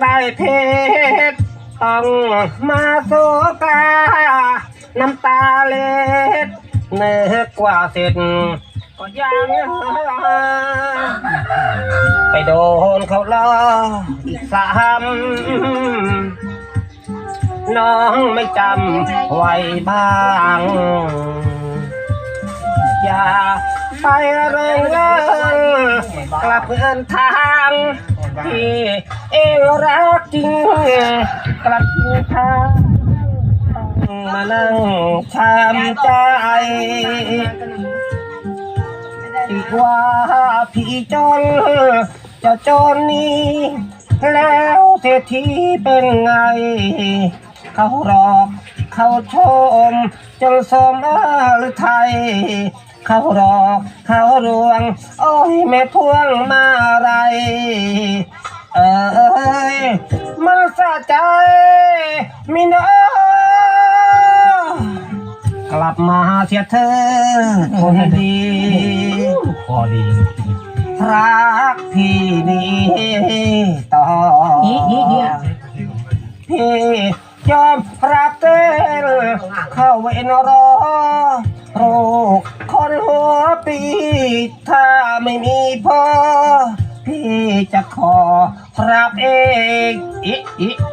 ได้เพชรต้องมาโซกาน้ำตาเล็ดเนื้อกว่าเสร็จก็ยังไปโดนเขาล้ออีกสามน้องไม่จำไว้บ้าง อย่าไปเร่งเร่ง ลับเดินทางที่เอวรักจริงกลับทิ้งทางต้องมานั่งช้ำใจอีกว่าพี่จนเจะจนนี้ แล้วเศรษฐีเป็นไง เขาหลอกเขาชมจนสมหรือไทย เขาหลอกเขารวง โอ้ยแม่พวงมาไร เอ้ยมันสะใจมินเอ้กลับมาเสียเธอคนดีพอดีรักพี่นี้ต่อพี่ ยอมรับเต้นเข้าเวนรอโรคคนหัวปี ถ้าไม่มีพ่อพี่จะขอรับเองอิอิ